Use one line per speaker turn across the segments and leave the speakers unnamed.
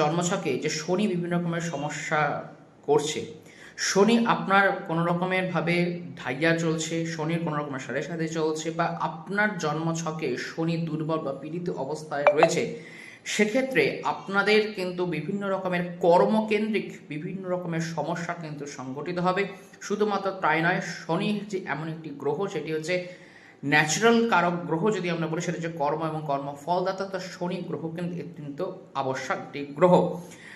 জন্মছকে যে শনি বিভিন্ন রকমের সমস্যা করছে। শনি আপনার কোনো রকমের ভাবে ঢাইয়া চলছে, শনির কোনো রকমের সাড়ে সাথে চলছে বা আপনার জন্মছকে শনি দুর্বল বা পীড়িত অবস্থায় রয়েছে, সেক্ষেত্রে আপনাদের কিন্তু বিভিন্ন রকমের কর্মকেন্দ্রিক বিভিন্ন রকমের সমস্যা কিন্তু সংগঠিত হবে। শুধুমাত্র তাই নয় শনি যে এমন একটি গ্রহ, সেটি হচ্ছে ন্যাচারাল কারক গ্রহ যদি আমরা বলি, সেটা হচ্ছে কর্ম এবং কর্মফলদাতা তো শনি গ্রহ কিন্তু অত্যন্ত আবশ্যক একটি গ্রহ।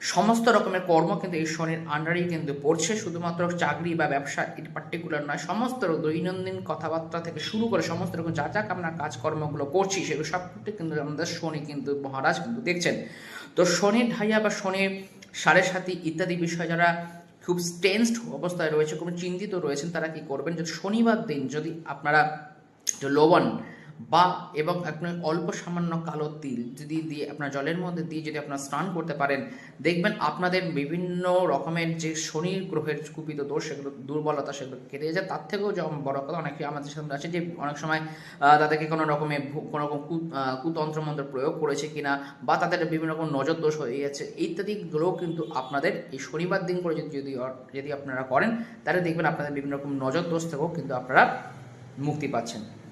সমস্ত রকমের কর্ম কিন্তু এই শনির আন্ডারেই কিন্তু পড়ছে, শুধুমাত্র চাকরি বা ব্যবসা এটি পার্টিকুলার নয়, সমস্ত দৈনন্দিন কথাবার্তা থেকে শুরু করে সমস্ত রকম যা যা আমরা কাজকর্মগুলো করছি, সেগুলো সব কিছু কিন্তু আমাদের শনি কিন্তু মহারাজ কিন্তু দেখছেন। তো শনির ঢাইয়া বা শনির সাড়ে সাথী ইত্যাদি বিষয় যারা খুব টেন্সড অবস্থায় রয়েছে, খুব চিন্তিত রয়েছেন, তারা কি করবেন? যে শনিবার দিন যদি আপনারা যে লবণ বা এবং আপনার অল্প সামান্য কালো তিল যদি দিয়ে আপনার জলের মধ্যে দিয়ে যদি আপনার স্নান করতে পারেন, দেখবেন আপনাদের বিভিন্ন রকমের যে শনি গ্রহের কুপিত দোষ সেগুলো, দুর্বলতা সেগুলো কেটে যায়। তার থেকেও যে বড় কথা, অনেকে আমাদের সামনে আছে যে অনেক সময় তাদেরকে কোনো রকমের কোনো রকম কুতন্ত্র মন্ত্র প্রয়োগ করেছে কিনা বা তাদের বিভিন্ন রকম নজর দোষ হয়ে গেছে, ইত্যাদিগুলোও কিন্তু আপনাদের এই শনিবার দিন করে যদি যদি যদি আপনারা করেন, তাহলে দেখবেন আপনাদের বিভিন্ন রকম নজর দোষ থেকেও কিন্তু আপনারা মুক্তি পাচ্ছেন।